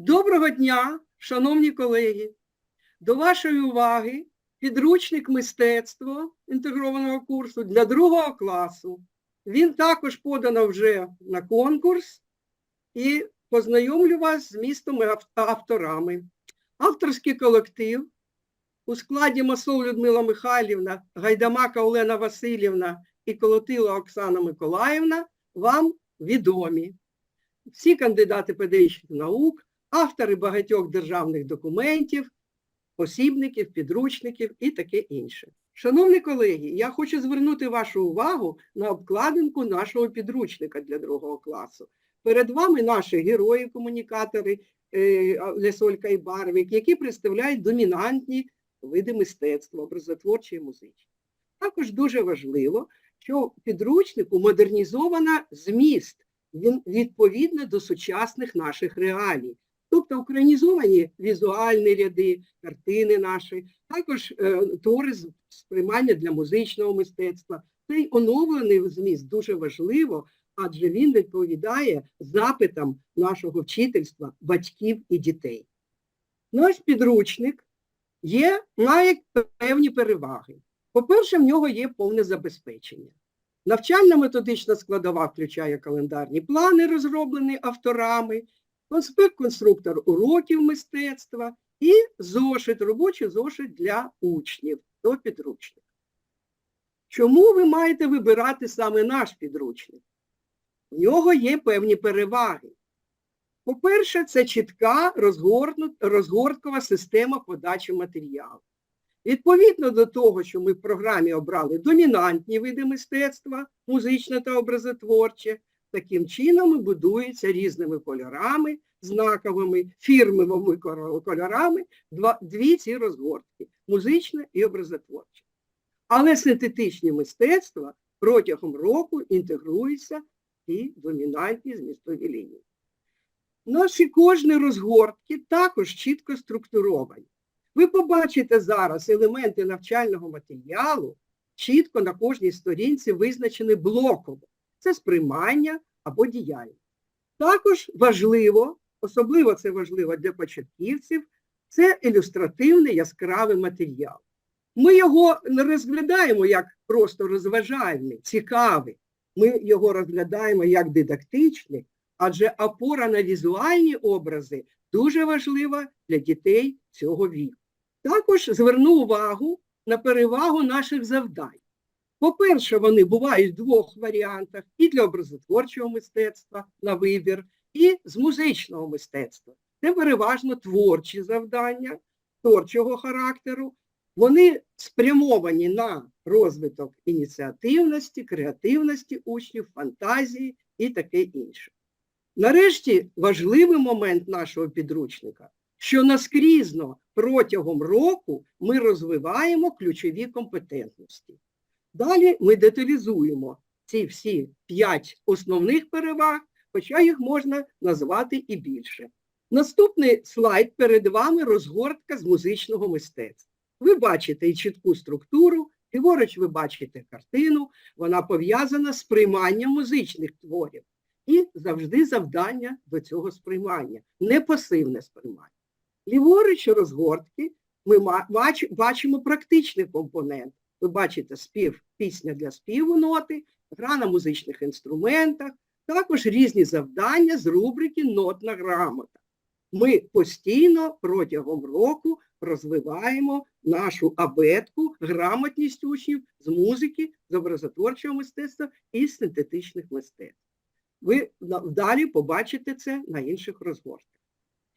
Доброго дня, шановні колеги! До вашої уваги підручник мистецтво інтегрованого курсу для другого класу. Він також подано вже на конкурс і познайомлю вас з містом і авторами. Авторський колектив у складі Масол Людмила Михайлівна, Гайдамака Олена Васильівна і Колотила Оксана Миколаївна вам відомі. Всі кандидати педагогічних наук, автори багатьох державних документів, посібників, підручників і таке інше. Шановні колеги, я хочу звернути вашу увагу на обкладинку нашого підручника для другого класу. Перед вами наші герої-комунікатори е, Лесолька і Барвік, які представляють домінантні види мистецтва, образотворчі і музичні. Також дуже важливо, що підручнику модернізована зміст, він відповідно до сучасних наших реалій. Тобто українізовані візуальні ряди, картини наші, також е, твори сприймання для музичного мистецтва. Цей оновлений зміст дуже важливо, адже він відповідає запитам нашого вчительства, батьків і дітей. Наш підручник є, має певні переваги. По-перше, в нього є повне забезпечення. Навчально-методична складова включає календарні плани, розроблені авторами, конспект-конструктор уроків мистецтва і зошит, робочий зошит для учнів до підручника. Чому ви маєте вибирати саме наш підручник? В нього є певні переваги. По-перше, це чітка розгорткова система подачі матеріалу. Відповідно до того, що ми в програмі обрали домінантні види мистецтва, музичне та образотворче, таким чином і будується різними кольорами, знаковими, фірмовими кольорами дві ці розгортки музичне і образотворче. Але синтетичні мистецтва протягом року інтегруються і домінантні змістові лінії. Наші кожні розгортки також чітко структуровані. Ви побачите зараз елементи навчального матеріалу, чітко на кожній сторінці визначені блоково. Це сприймання або діяльність. Також важливо, особливо це важливо для початківців, це ілюстративний яскравий матеріал. Ми його не розглядаємо як просто розважальний, цікавий. Ми його розглядаємо як дидактичний, адже опора на візуальні образи дуже важлива для дітей цього віку. Також зверну увагу на перевагу наших завдань. По-перше, вони бувають в двох варіантах і для образотворчого мистецтва на вибір, і з музичного мистецтва. Це переважно творчі завдання творчого характеру. Вони спрямовані на розвиток ініціативності, креативності учнів, фантазії і таке інше. Нарешті важливий момент нашого підручника, що наскрізно протягом року ми розвиваємо ключові компетентності. Далі ми деталізуємо ці всі п'ять основних переваг, хоча їх можна назвати і більше. Наступний слайд перед вами розгортка з музичного мистецтва. Ви бачите і чітку структуру, ліворуч ви бачите картину, вона пов'язана з прийманням музичних творів. І завжди завдання до цього сприймання, не пасивне сприймання. Ліворуч розгортки ми бачимо практичний компонент. Ви бачите спів, пісня для співу ноти, гра на музичних інструментах, також різні завдання з рубрики Нотна грамота. Ми постійно протягом року розвиваємо нашу абетку, грамотність учнів з музики, з образотворчого мистецтва і синтетичних мистецтв. Ви далі побачите це на інших розгортках.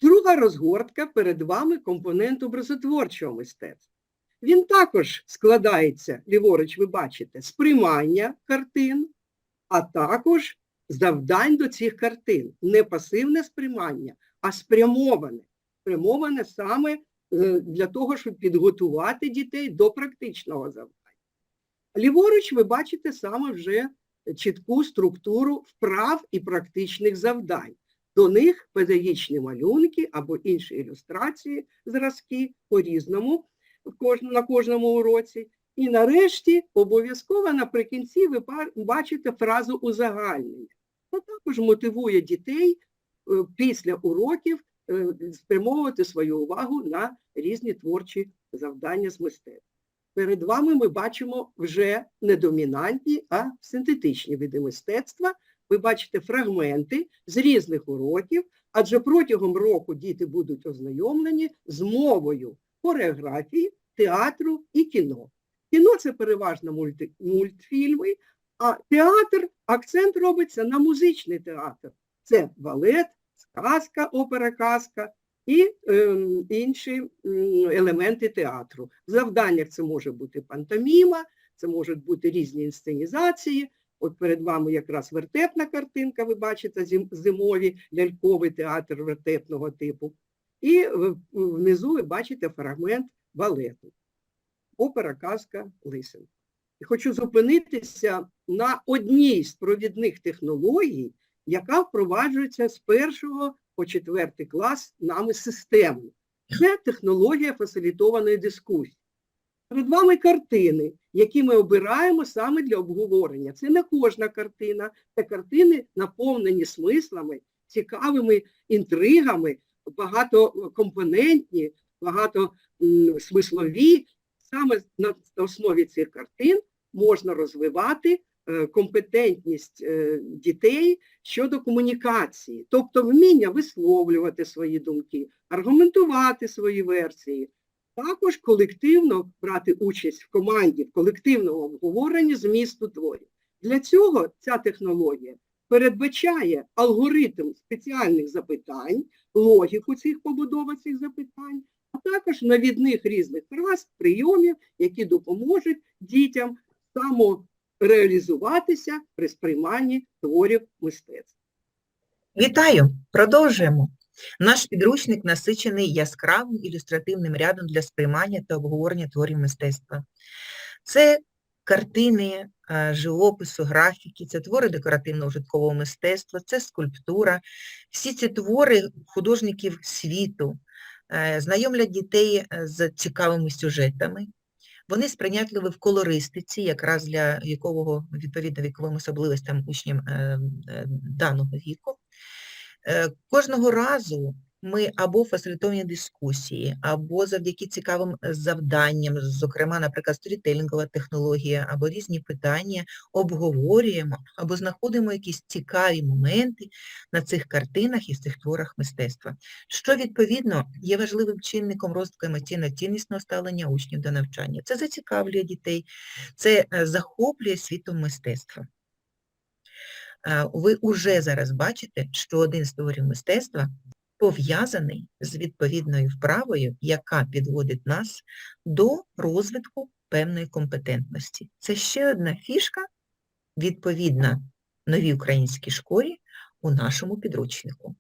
Друга розгортка перед вами компонент образотворчого мистецтва. Він також складається, ліворуч ви бачите, з приймання картин, а також завдань до цих картин. Не пасивне сприймання, а спрямоване. Спрямоване саме е, для того, щоб підготувати дітей до практичного завдання. Ліворуч ви бачите саме вже чітку структуру вправ і практичних завдань. До них педагогічні малюнки або інші ілюстрації, зразки по-різному на кожному уроці. І нарешті обов'язково наприкінці ви бачите фразу узагальнення. Це також мотивує дітей е, після уроків е, спрямовувати свою увагу на різні творчі завдання з мистецтва. Перед вами ми бачимо вже не домінантні, а синтетичні види мистецтва. Ви бачите фрагменти з різних уроків, адже протягом року діти будуть ознайомлені з мовою хореографії, театру і кіно. Кіно це переважно мульти, мультфільми, а театр, акцент робиться на музичний театр. Це балет, сказка, опера казка і е, інші елементи театру. В завданнях це може бути пантоміма, це можуть бути різні інсценізації. От перед вами якраз вертепна картинка, ви бачите, зимові ляльковий театр вертепного типу. І внизу ви бачите фрагмент балету. Опера казка Лисенко. І хочу зупинитися на одній з провідних технологій, яка впроваджується з першого по четвертий клас нами системно. Це технологія фасилітованої дискусії. Перед вами картини, які ми обираємо саме для обговорення. Це не кожна картина, це картини наповнені смислами, цікавими інтригами, багатокомпонентні, багатосмислові. Саме на основі цих картин можна розвивати е, компетентність е, дітей щодо комунікації, тобто вміння висловлювати свої думки, аргументувати свої версії, також колективно брати участь в команді, в колективному обговоренні змісту творів. Для цього ця технологія передбачає алгоритм спеціальних запитань, логіку цих побудови цих запитань, а також навідних різних фраз, прийомів, які допоможуть дітям самореалізуватися при сприйманні творів мистецтва. Вітаю! Продовжуємо. Наш підручник насичений яскравим ілюстративним рядом для сприймання та обговорення творів мистецтва. Це картини живопису, графіки, це твори декоративно-ужиткового мистецтва, це скульптура. Всі ці твори художників світу е, знайомлять дітей е, з цікавими сюжетами. Вони сприйнятливі в колористиці, якраз для вікового, відповідно віковим особливостям учням е, е, даного віку. Е, Кожного разу ми або фасилітовані дискусії, або завдяки цікавим е, завданням, зокрема, наприклад, сторітелінгова технологія, або різні питання обговорюємо, або знаходимо якісь цікаві моменти на цих картинах і в цих творах мистецтва, що, відповідно, є важливим чинником розвитку емоційно-ціннісного ставлення учнів до навчання. Це зацікавлює дітей, це е, захоплює світом мистецтва. Е, ви уже зараз бачите, що один з творів мистецтва пов'язаний з відповідною вправою, яка підводить нас до розвитку певної компетентності. Це ще одна фішка, відповідна новій українській школі у нашому підручнику.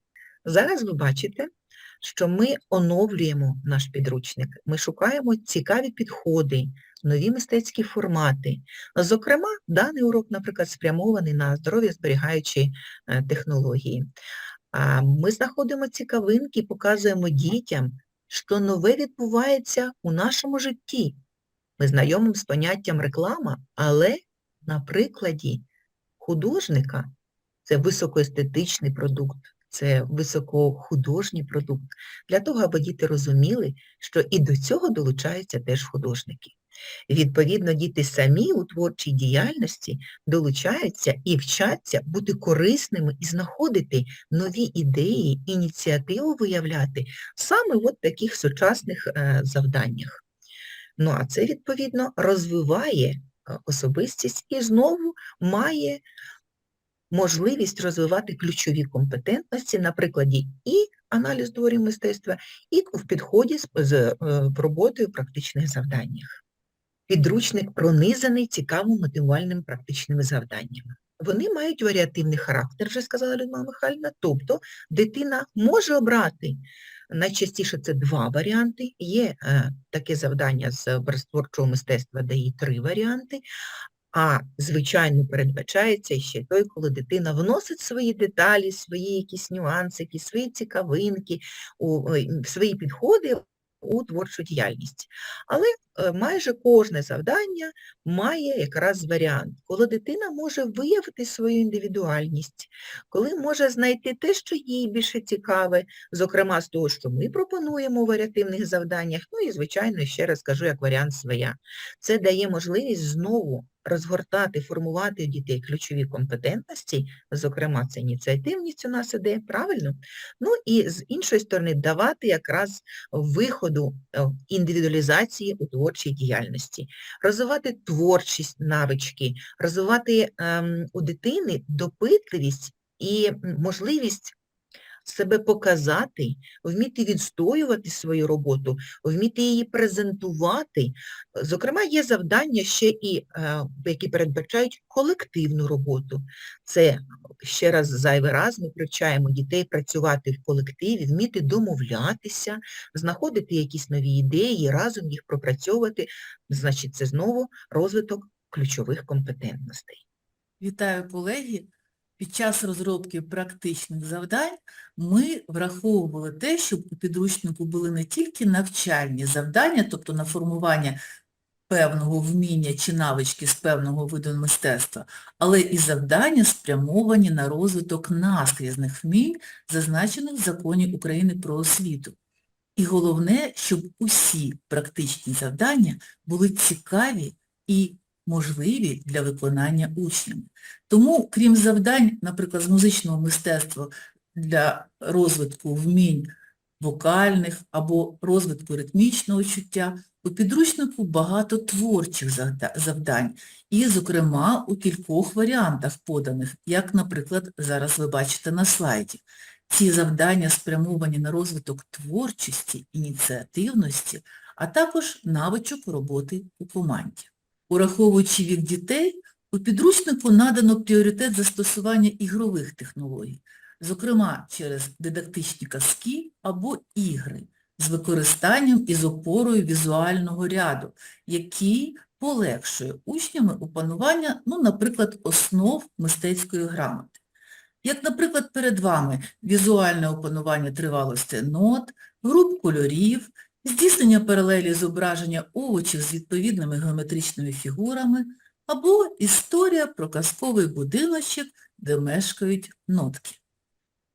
Зараз ви бачите, що ми оновлюємо наш підручник, ми шукаємо цікаві підходи, нові мистецькі формати. Зокрема, даний урок, наприклад, спрямований на здоров'я зберігаючі е, технології. Ми знаходимо цікавинки, показуємо дітям, що нове відбувається у нашому житті. Ми знайомимо з поняттям реклама, але на прикладі художника це високоестетичний продукт, це високохудожній продукт, для того, аби діти розуміли, що і до цього долучаються теж художники. Відповідно, діти самі у творчій діяльності долучаються і вчаться бути корисними і знаходити нові ідеї, ініціативу виявляти саме в таких сучасних е, завданнях. Ну, а це, відповідно, розвиває е, особистість і знову має можливість розвивати ключові компетентності на прикладі і аналіз творів мистецтва, і в підході з, з е, роботою в практичних завданнях. Підручник пронизаний цікавим мотивувальними практичними завданнями. Вони мають варіативний характер, вже сказала Людмила Михайлівна, тобто дитина може обрати, найчастіше це два варіанти, є е, таке завдання з образотворчого мистецтва, де є три варіанти, а звичайно передбачається ще той, коли дитина вносить свої деталі, свої якісь нюансики, свої цікавинки, у, свої підходи у творчу діяльність. Але е, майже кожне завдання має якраз варіант, коли дитина може виявити свою індивідуальність, коли може знайти те, що їй більше цікаве, зокрема з того, що ми пропонуємо в варіативних завданнях, ну і, звичайно, ще раз кажу, як варіант своя. Це дає можливість знову розгортати, формувати у дітей ключові компетентності, зокрема, це ініціативність у нас іде, правильно? Ну і з іншої сторони, давати якраз виходу е, індивідуалізації у творчій діяльності, розвивати творчість, навички, розвивати ем, у дитини допитливість і можливість себе показати, вміти відстоювати свою роботу, вміти її презентувати. Зокрема, є завдання ще і, е, які передбачають колективну роботу. Це ще раз зайвий раз ми привчаємо дітей працювати в колективі, вміти домовлятися, знаходити якісь нові ідеї, разом їх пропрацьовувати. Значить, це знову розвиток ключових компетентностей. Вітаю, колеги! Під час розробки практичних завдань ми враховували те, щоб у підручнику були не тільки навчальні завдання, тобто на формування певного вміння чи навички з певного виду мистецтва, але і завдання спрямовані на розвиток наскрізних вмінь, зазначених в Законі України про освіту. І головне, щоб усі практичні завдання були цікаві і можливі для виконання учнями. Тому, крім завдань, наприклад, з музичного мистецтва для розвитку вмінь вокальних або розвитку ритмічного чуття, у підручнику багато творчих завдань, і, зокрема, у кількох варіантах поданих, як, наприклад, зараз ви бачите на слайді. Ці завдання спрямовані на розвиток творчості, ініціативності, а також навичок роботи у команді. Ураховуючи вік дітей, у підручнику надано пріоритет застосування ігрових технологій, зокрема через дидактичні казки або ігри з використанням і з опорою візуального ряду, який полегшує учнями опанування, ну, наприклад, основ мистецької грамоти. Як, наприклад, перед вами візуальне опанування тривалості нот, груп кольорів, здійснення паралелі зображення овочів з відповідними геометричними фігурами, або історія про казковий будиночок, де мешкають нотки.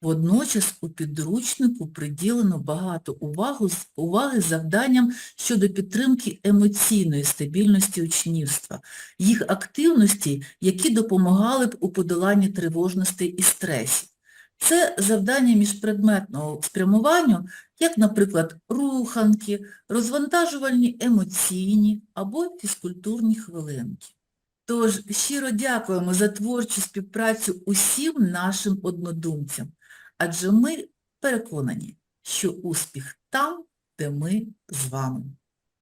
Водночас у підручнику приділено багато увагу, уваги завданням щодо підтримки емоційної стабільності учнівства, їх активності, які допомагали б у подоланні тривожностей і стресів. Це завдання міжпредметного спрямування, як, наприклад, руханки, розвантажувальні емоційні або фізкультурні хвилинки. Тож щиро дякуємо за творчу співпрацю усім нашим однодумцям, адже ми переконані, що успіх там, де ми з вами.